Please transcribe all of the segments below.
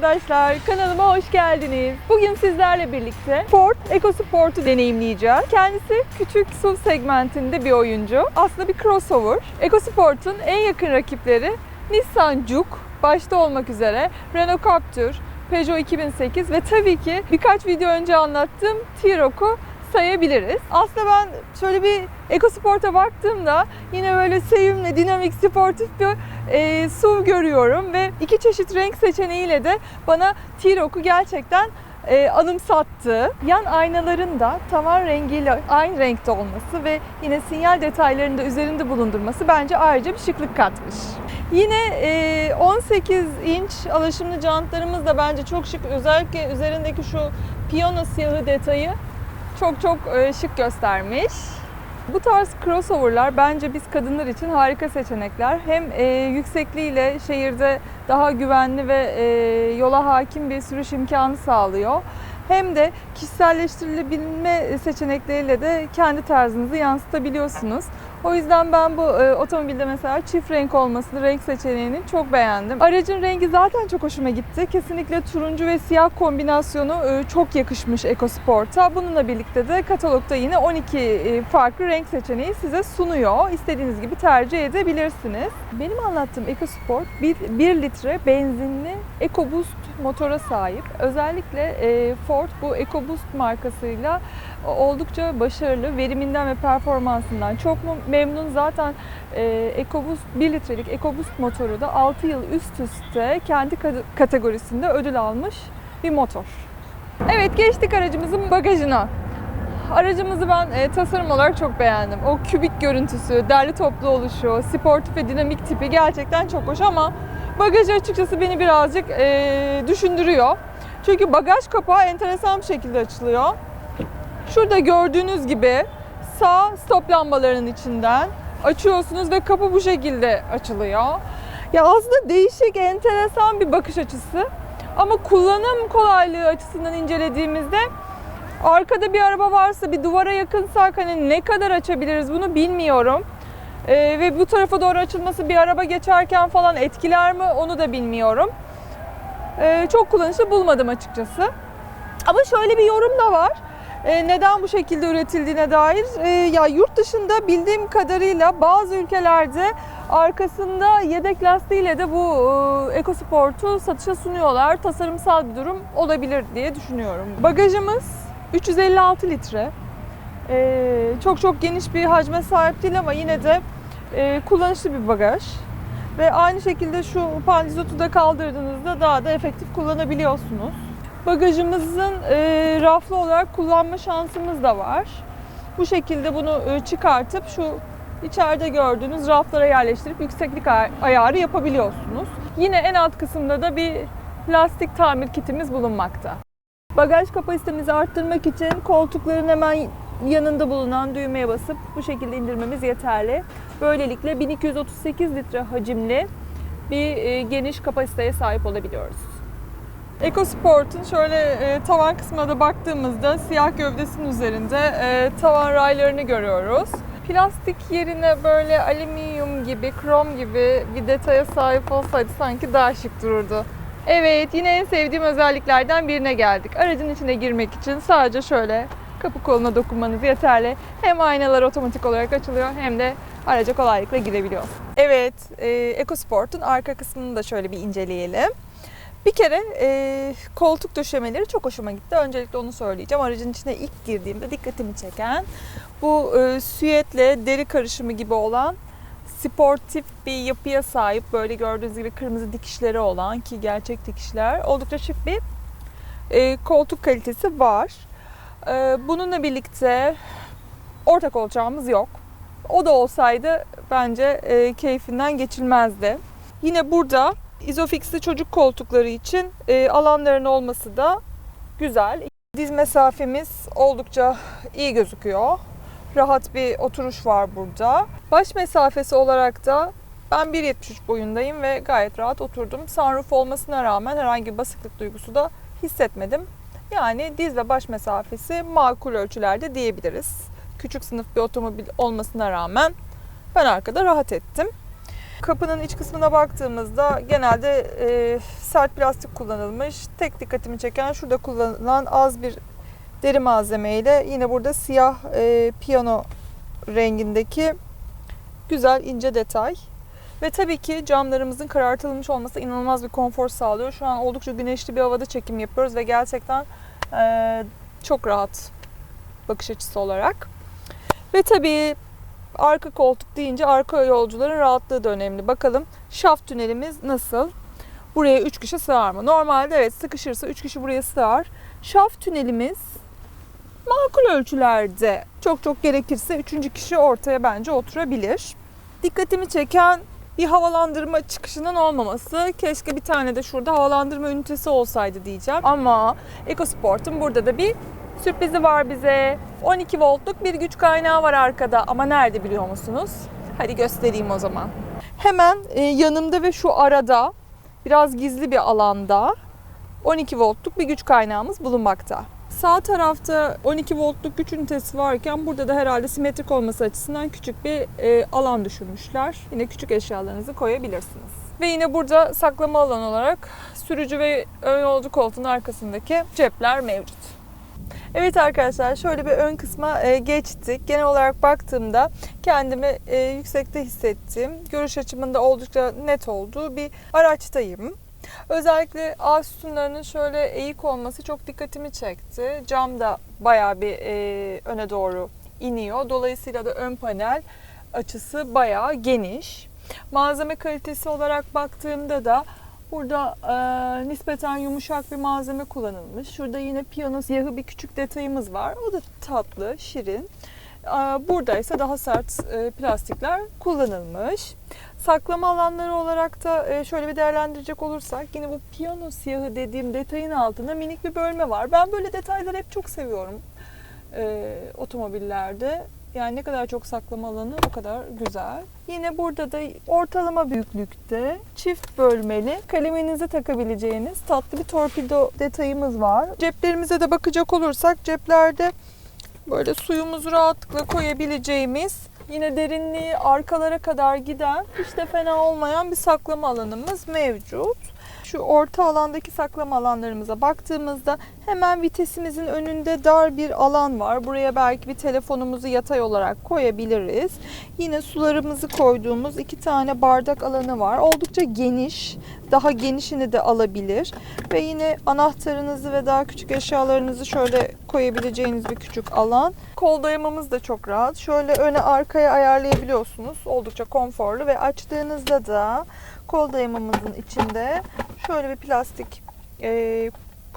Arkadaşlar, kanalıma hoş geldiniz. Bugün sizlerle birlikte Ford EcoSport'u deneyimleyeceğiz. Kendisi küçük SUV segmentinde bir oyuncu. Aslında bir crossover. EcoSport'un en yakın rakipleri Nissan Juke, başta olmak üzere Renault Captur, Peugeot 2008 ve tabii ki birkaç video önce anlattığım T-Roc'u sayabiliriz. Aslında ben şöyle bir EcoSport'a baktığımda yine böyle sevimli, dinamik, sportif bir e, SUV görüyorum ve iki çeşit renk seçeneğiyle de bana T-Roc'u gerçekten e, anımsattı. Yan aynaların da tavan rengiyle aynı renkte olması ve yine sinyal detaylarını da üzerinde bulundurması bence ayrıca bir şıklık katmış. Yine e, 18 inç alaşımlı jantlarımız da bence çok şık. Özellikle üzerindeki şu piyano siyahı detayı çok çok e, şık göstermiş. Bu tarz crossover'lar bence biz kadınlar için harika seçenekler. Hem e, yüksekliğiyle şehirde daha güvenli ve e, yola hakim bir sürüş imkanı sağlıyor. Hem de kişiselleştirilebilme seçenekleriyle de kendi tarzınızı yansıtabiliyorsunuz. O yüzden ben bu e, otomobilde mesela çift renk olmasını, renk seçeneğini çok beğendim. Aracın rengi zaten çok hoşuma gitti. Kesinlikle turuncu ve siyah kombinasyonu e, çok yakışmış EcoSport'a. Bununla birlikte de katalogda yine 12 e, farklı renk seçeneği size sunuyor. İstediğiniz gibi tercih edebilirsiniz. Benim anlattığım EcoSport 1, 1 litre benzinli EcoBoost motora sahip. Özellikle e, Ford bu EcoBoost markasıyla oldukça başarılı. Veriminden ve performansından çok memnun. Zaten e, EcoBoost 1 litrelik EcoBoost motoru da 6 yıl üst üste kendi ka- kategorisinde ödül almış bir motor. Evet geçtik aracımızın bagajına. Aracımızı ben e, tasarım olarak çok beğendim. O kübik görüntüsü, derli toplu oluşu, sportif ve dinamik tipi gerçekten çok hoş ama bagajı açıkçası beni birazcık e, düşündürüyor. Çünkü bagaj kapağı enteresan bir şekilde açılıyor. Şurada gördüğünüz gibi sağ stop lambalarının içinden açıyorsunuz ve kapı bu şekilde açılıyor. Ya aslında değişik, enteresan bir bakış açısı. Ama kullanım kolaylığı açısından incelediğimizde arkada bir araba varsa bir duvara yakınsak hani ne kadar açabiliriz bunu bilmiyorum. Ee, ve bu tarafa doğru açılması bir araba geçerken falan etkiler mi onu da bilmiyorum. Ee, çok kullanışlı bulmadım açıkçası. Ama şöyle bir yorum da var. Ee, neden bu şekilde üretildiğine dair. Ee, ya yurt dışında bildiğim kadarıyla bazı ülkelerde arkasında yedek lastiğiyle de bu e, EcoSport'u satışa sunuyorlar. Tasarımsal bir durum olabilir diye düşünüyorum. Bagajımız 356 litre. Çok çok geniş bir hacme sahip değil ama yine de e, kullanışlı bir bagaj. Ve aynı şekilde şu pandizotu da kaldırdığınızda daha da efektif kullanabiliyorsunuz. Bagajımızın e, raflı olarak kullanma şansımız da var. Bu şekilde bunu e, çıkartıp şu içeride gördüğünüz raflara yerleştirip yükseklik ay- ayarı yapabiliyorsunuz. Yine en alt kısımda da bir lastik tamir kitimiz bulunmakta. Bagaj kapasitemizi arttırmak için koltukların hemen yanında bulunan düğmeye basıp bu şekilde indirmemiz yeterli. Böylelikle 1238 litre hacimli bir e, geniş kapasiteye sahip olabiliyoruz. EcoSport'un şöyle e, tavan kısmına da baktığımızda siyah gövdesinin üzerinde e, tavan raylarını görüyoruz. Plastik yerine böyle alüminyum gibi, krom gibi bir detaya sahip olsaydı sanki daha şık dururdu. Evet, yine en sevdiğim özelliklerden birine geldik. Aracın içine girmek için sadece şöyle kapı koluna dokunmanız yeterli. Hem aynalar otomatik olarak açılıyor hem de araca kolaylıkla girebiliyor. Evet, e, EcoSport'un arka kısmını da şöyle bir inceleyelim. Bir kere e, koltuk döşemeleri çok hoşuma gitti. Öncelikle onu söyleyeceğim. Aracın içine ilk girdiğimde dikkatimi çeken bu e, süetle deri karışımı gibi olan sportif bir yapıya sahip. Böyle gördüğünüz gibi kırmızı dikişleri olan ki gerçek dikişler. Oldukça şık bir e, koltuk kalitesi var. E, bununla birlikte orta kolçağımız yok. O da olsaydı bence e, keyfinden geçilmezdi. Yine burada izofixli çocuk koltukları için e, alanların olması da güzel. Diz mesafemiz oldukça iyi gözüküyor. Rahat bir oturuş var burada. Baş mesafesi olarak da ben 1.73 boyundayım ve gayet rahat oturdum. Sunroof olmasına rağmen herhangi bir basıklık duygusu da hissetmedim. Yani diz ve baş mesafesi makul ölçülerde diyebiliriz. Küçük sınıf bir otomobil olmasına rağmen ben arkada rahat ettim. Kapının iç kısmına baktığımızda genelde e, sert plastik kullanılmış. Tek dikkatimi çeken şurada kullanılan az bir deri malzemeyle yine burada siyah e, piyano rengindeki güzel ince detay. Ve tabii ki camlarımızın karartılmış olması inanılmaz bir konfor sağlıyor. Şu an oldukça güneşli bir havada çekim yapıyoruz ve gerçekten e, çok rahat bakış açısı olarak. Ve tabii arka koltuk deyince arka yolcuların rahatlığı da önemli. Bakalım şaft tünelimiz nasıl? Buraya 3 kişi sığar mı? Normalde evet sıkışırsa 3 kişi buraya sığar. Şaft tünelimiz makul ölçülerde. Çok çok gerekirse 3. kişi ortaya bence oturabilir. Dikkatimi çeken bir havalandırma çıkışının olmaması. Keşke bir tane de şurada havalandırma ünitesi olsaydı diyeceğim. Ama EcoSport'un burada da bir sürprizi var bize. 12 voltluk bir güç kaynağı var arkada ama nerede biliyor musunuz? Hadi göstereyim o zaman. Hemen e, yanımda ve şu arada biraz gizli bir alanda 12 voltluk bir güç kaynağımız bulunmakta. Sağ tarafta 12 voltluk güç ünitesi varken burada da herhalde simetrik olması açısından küçük bir e, alan düşünmüşler. Yine küçük eşyalarınızı koyabilirsiniz. Ve yine burada saklama alanı olarak sürücü ve ön yolcu koltuğun arkasındaki cepler mevcut. Evet arkadaşlar şöyle bir ön kısma e, geçtik. Genel olarak baktığımda kendimi e, yüksekte hissettim. Görüş açımında oldukça net olduğu bir araçtayım. Özellikle ağ sütunlarının şöyle eğik olması çok dikkatimi çekti. Cam da bayağı bir e, öne doğru iniyor. Dolayısıyla da ön panel açısı bayağı geniş. Malzeme kalitesi olarak baktığımda da burada e, nispeten yumuşak bir malzeme kullanılmış. Şurada yine piyano siyahı bir küçük detayımız var. O da tatlı, şirin. E, burada ise daha sert e, plastikler kullanılmış. Saklama alanları olarak da e, şöyle bir değerlendirecek olursak yine bu piyano siyahı dediğim detayın altında minik bir bölme var. Ben böyle detayları hep çok seviyorum otomobillerde. Yani ne kadar çok saklama alanı o kadar güzel. Yine burada da ortalama büyüklükte çift bölmeli kaleminize takabileceğiniz tatlı bir torpido detayımız var. Ceplerimize de bakacak olursak ceplerde böyle suyumuzu rahatlıkla koyabileceğimiz yine derinliği arkalara kadar giden hiç de fena olmayan bir saklama alanımız mevcut. Şu orta alandaki saklama alanlarımıza baktığımızda hemen vitesimizin önünde dar bir alan var. Buraya belki bir telefonumuzu yatay olarak koyabiliriz. Yine sularımızı koyduğumuz iki tane bardak alanı var. Oldukça geniş. Daha genişini de alabilir. Ve yine anahtarınızı ve daha küçük eşyalarınızı şöyle koyabileceğiniz bir küçük alan. Kol dayamamız da çok rahat. Şöyle öne arkaya ayarlayabiliyorsunuz. Oldukça konforlu ve açtığınızda da kol dayamamızın içinde şöyle bir plastik e,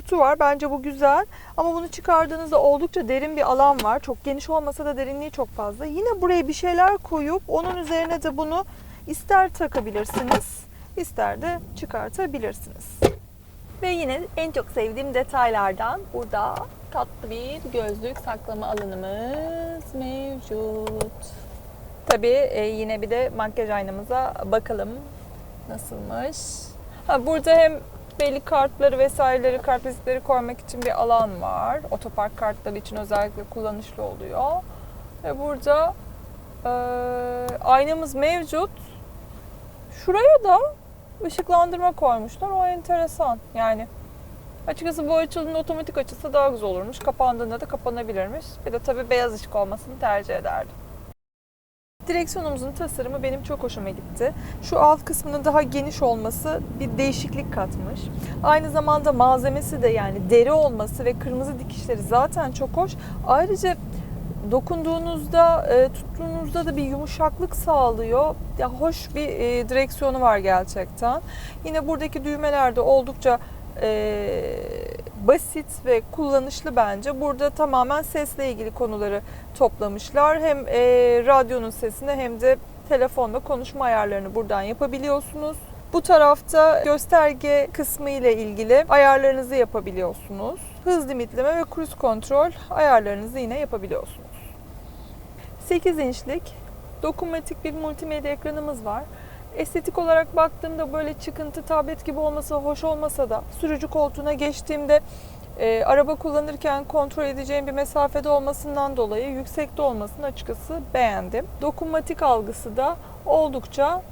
kutu var. Bence bu güzel. Ama bunu çıkardığınızda oldukça derin bir alan var. Çok geniş olmasa da derinliği çok fazla. Yine buraya bir şeyler koyup onun üzerine de bunu ister takabilirsiniz, ister de çıkartabilirsiniz. Ve yine en çok sevdiğim detaylardan burada tatlı bir gözlük saklama alanımız mevcut. Tabii e, yine bir de makyaj aynamıza bakalım nasılmış. Ha, burada hem belli kartları vesaireleri, kart vizitleri koymak için bir alan var. Otopark kartları için özellikle kullanışlı oluyor. Ve burada e, aynamız mevcut. Şuraya da ışıklandırma koymuşlar. O enteresan. Yani açıkçası bu açıldığında otomatik açılsa daha güzel olurmuş. Kapandığında da kapanabilirmiş. Bir de tabii beyaz ışık olmasını tercih ederdim. Direksiyonumuzun tasarımı benim çok hoşuma gitti. Şu alt kısmının daha geniş olması bir değişiklik katmış. Aynı zamanda malzemesi de yani deri olması ve kırmızı dikişleri zaten çok hoş. Ayrıca dokunduğunuzda, e, tuttuğunuzda da bir yumuşaklık sağlıyor. Ya hoş bir e, direksiyonu var gerçekten. Yine buradaki düğmeler de oldukça e, basit ve kullanışlı bence. Burada tamamen sesle ilgili konuları toplamışlar. Hem e, radyonun sesini hem de telefonla konuşma ayarlarını buradan yapabiliyorsunuz. Bu tarafta gösterge kısmı ile ilgili ayarlarınızı yapabiliyorsunuz. Hız limitleme ve cruise kontrol ayarlarınızı yine yapabiliyorsunuz. 8 inçlik dokunmatik bir multimedya ekranımız var. Estetik olarak baktığımda böyle çıkıntı tablet gibi olması hoş olmasa da sürücü koltuğuna geçtiğimde e, araba kullanırken kontrol edeceğim bir mesafede olmasından dolayı yüksekte olmasını açıkçası beğendim. Dokunmatik algısı da oldukça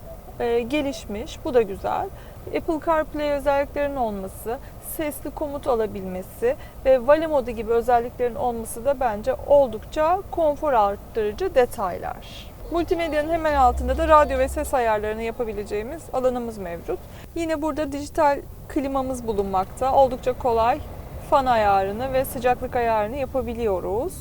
e, gelişmiş. Bu da güzel. Apple CarPlay özelliklerinin olması, sesli komut alabilmesi ve Vale modu gibi özelliklerin olması da bence oldukça konfor arttırıcı detaylar. Multimedyanın hemen altında da radyo ve ses ayarlarını yapabileceğimiz alanımız mevcut. Yine burada dijital klimamız bulunmakta. Oldukça kolay fan ayarını ve sıcaklık ayarını yapabiliyoruz.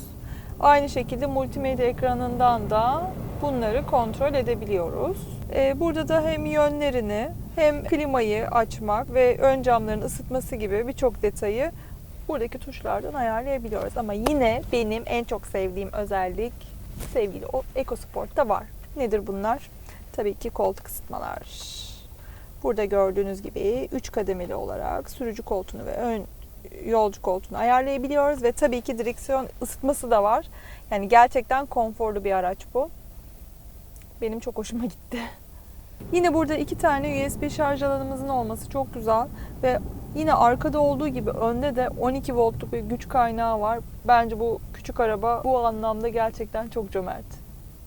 Aynı şekilde multimedya ekranından da bunları kontrol edebiliyoruz. Ee, Burada da hem yönlerini hem klimayı açmak ve ön camların ısıtması gibi birçok detayı buradaki tuşlardan ayarlayabiliyoruz. Ama yine benim en çok sevdiğim özellik sevgili o EcoSport'ta var. Nedir bunlar? Tabii ki koltuk ısıtmalar. Burada gördüğünüz gibi 3 kademeli olarak sürücü koltuğunu ve ön yolcu koltuğunu ayarlayabiliyoruz ve tabii ki direksiyon ısıtması da var. Yani gerçekten konforlu bir araç bu. Benim çok hoşuma gitti. Yine burada iki tane USB şarj alanımızın olması çok güzel ve yine arkada olduğu gibi önde de 12 voltluk bir güç kaynağı var. Bence bu küçük araba bu anlamda gerçekten çok cömert.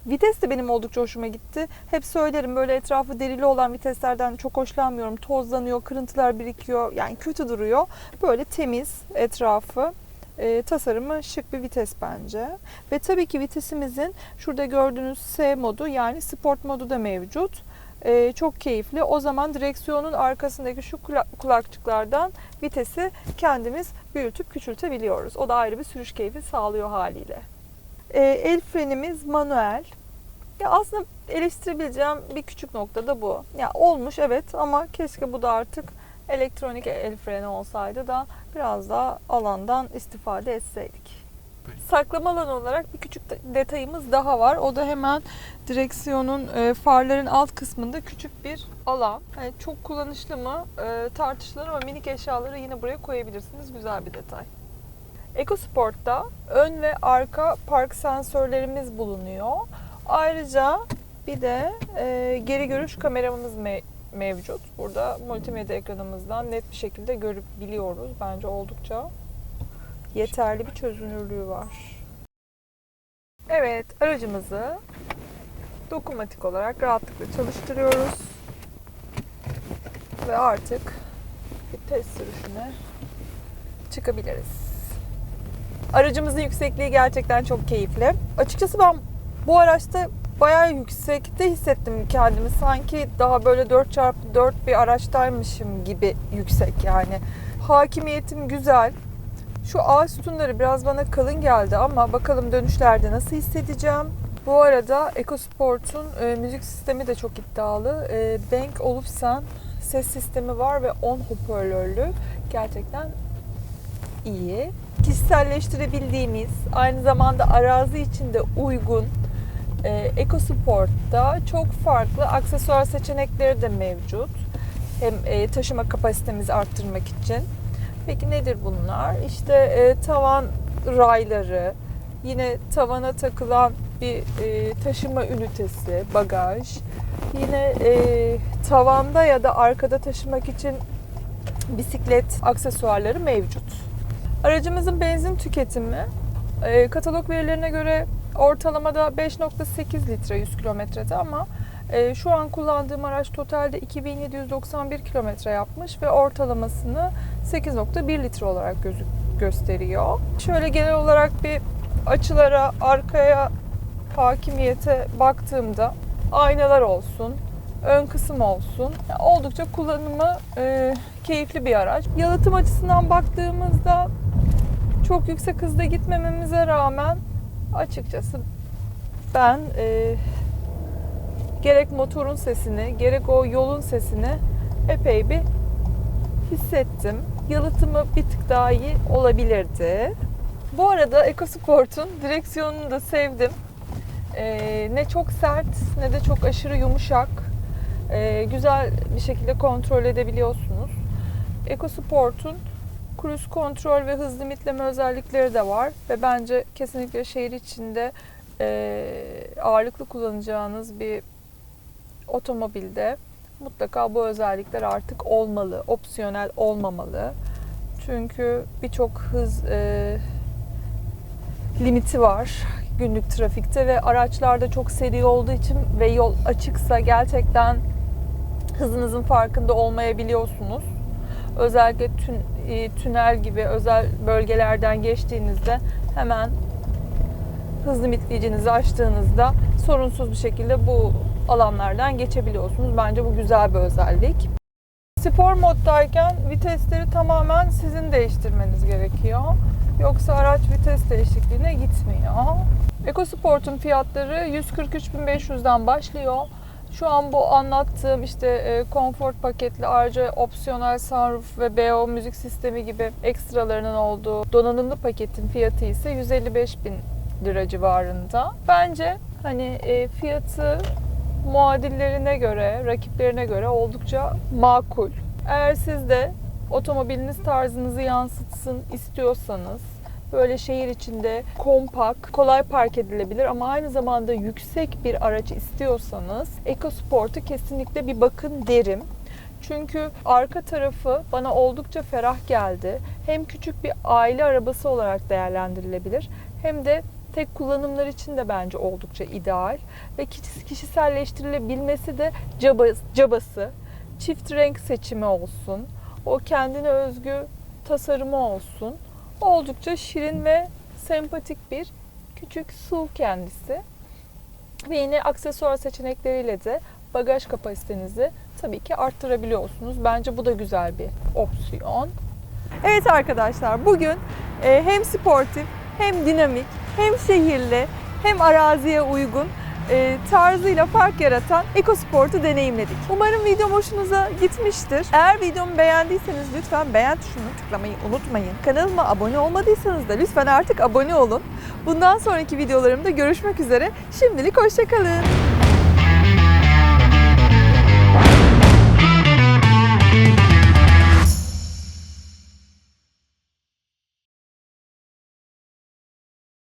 Vites de benim oldukça hoşuma gitti. Hep söylerim böyle etrafı derili olan viteslerden çok hoşlanmıyorum. Tozlanıyor, kırıntılar birikiyor. Yani kötü duruyor. Böyle temiz etrafı. e, tasarımı şık bir vites bence. Ve tabii ki vitesimizin şurada gördüğünüz S modu yani sport modu da mevcut. E, çok keyifli. O zaman direksiyonun arkasındaki şu kula- kulakçıklardan vitesi kendimiz büyütüp küçültebiliyoruz. O da ayrı bir sürüş keyfi sağlıyor haliyle. E, el frenimiz manuel. Ya aslında eleştirebileceğim bir küçük nokta da bu. Ya olmuş evet ama keşke bu da artık elektronik el freni olsaydı da biraz daha alandan istifade etseydik. Saklama alanı olarak bir küçük de- detayımız daha var. O da hemen direksiyonun e, farların alt kısmında küçük bir alan. Yani çok kullanışlı mı e, tartışılır ama minik eşyaları yine buraya koyabilirsiniz. Güzel bir detay. EcoSport'ta ön ve arka park sensörlerimiz bulunuyor. Ayrıca bir de e, geri görüş kameramız me- mevcut. Burada multimedya ekranımızdan net bir şekilde görüp biliyoruz. Bence oldukça yeterli bir çözünürlüğü var. Evet, aracımızı dokunmatik olarak rahatlıkla çalıştırıyoruz. Ve artık bir test sürüşüne çıkabiliriz. Aracımızın yüksekliği gerçekten çok keyifli. Açıkçası ben bu araçta bayağı yüksekte hissettim kendimi. Sanki daha böyle 4x4 bir araçtaymışım gibi yüksek yani. Hakimiyetim güzel. Şu ağaç sütunları biraz bana kalın geldi ama bakalım dönüşlerde nasıl hissedeceğim. Bu arada EcoSport'un e, müzik sistemi de çok iddialı. E, Bank Olufsen ses sistemi var ve 10 hoparlörlü. Gerçekten iyi. Kişiselleştirebildiğimiz, aynı zamanda arazi içinde uygun e, EcoSport'ta çok farklı aksesuar seçenekleri de mevcut. Hem e, taşıma kapasitemizi arttırmak için. Peki nedir bunlar? İşte e, tavan rayları, yine tavana takılan bir e, taşıma ünitesi, bagaj. Yine e, tavanda ya da arkada taşımak için bisiklet aksesuarları mevcut. Aracımızın benzin tüketimi e, katalog verilerine göre ortalamada 5.8 litre 100 kilometrede ama e, şu an kullandığım araç totalde 2791 kilometre yapmış ve ortalamasını 8.1 litre olarak gözü gösteriyor. Şöyle genel olarak bir açılara, arkaya hakimiyete baktığımda aynalar olsun, ön kısım olsun. Oldukça kullanımı e, keyifli bir araç. Yalıtım açısından baktığımızda çok yüksek hızda gitmememize rağmen açıkçası ben e, gerek motorun sesini gerek o yolun sesini epey bir hissettim. Yalıtımı bir tık daha iyi olabilirdi. Bu arada EcoSport'un direksiyonunu da sevdim. Ee, ne çok sert ne de çok aşırı yumuşak. Ee, güzel bir şekilde kontrol edebiliyorsunuz. EcoSport'un cruise kontrol ve hız limitleme özellikleri de var ve bence kesinlikle şehir içinde e, ağırlıklı kullanacağınız bir otomobilde mutlaka bu özellikler artık olmalı, opsiyonel olmamalı. Çünkü birçok hız e, limiti var günlük trafikte ve araçlarda çok seri olduğu için ve yol açıksa gerçekten hızınızın farkında olmayabiliyorsunuz. Özellikle tün, e, tünel gibi özel bölgelerden geçtiğinizde hemen hız limitleyicinizi açtığınızda sorunsuz bir şekilde bu alanlardan geçebiliyorsunuz. Bence bu güzel bir özellik. Spor moddayken vitesleri tamamen sizin değiştirmeniz gerekiyor. Yoksa araç vites değişikliğine gitmiyor. EcoSport'un fiyatları 143.500'den başlıyor. Şu an bu anlattığım işte e, konfor paketli ayrıca opsiyonel sunroof ve BO müzik sistemi gibi ekstralarının olduğu donanımlı paketin fiyatı ise 155 bin lira civarında. Bence hani e, fiyatı muadillerine göre, rakiplerine göre oldukça makul. Eğer siz de otomobiliniz tarzınızı yansıtsın istiyorsanız böyle şehir içinde kompakt, kolay park edilebilir ama aynı zamanda yüksek bir araç istiyorsanız EcoSport'u kesinlikle bir bakın derim. Çünkü arka tarafı bana oldukça ferah geldi. Hem küçük bir aile arabası olarak değerlendirilebilir hem de tek kullanımlar için de bence oldukça ideal ve kişi- kişiselleştirilebilmesi de caba- cabası. Çift renk seçimi olsun, o kendine özgü tasarımı olsun. Oldukça şirin ve sempatik bir küçük SUV kendisi. Ve yine aksesuar seçenekleriyle de bagaj kapasitenizi tabii ki arttırabiliyorsunuz. Bence bu da güzel bir opsiyon. Evet arkadaşlar bugün e, hem sportif hem dinamik hem şehirli hem araziye uygun e, tarzıyla fark yaratan EcoSport'u deneyimledik. Umarım videom hoşunuza gitmiştir. Eğer videomu beğendiyseniz lütfen beğen tuşuna tıklamayı unutmayın. Kanalıma abone olmadıysanız da lütfen artık abone olun. Bundan sonraki videolarımda görüşmek üzere. Şimdilik hoşçakalın.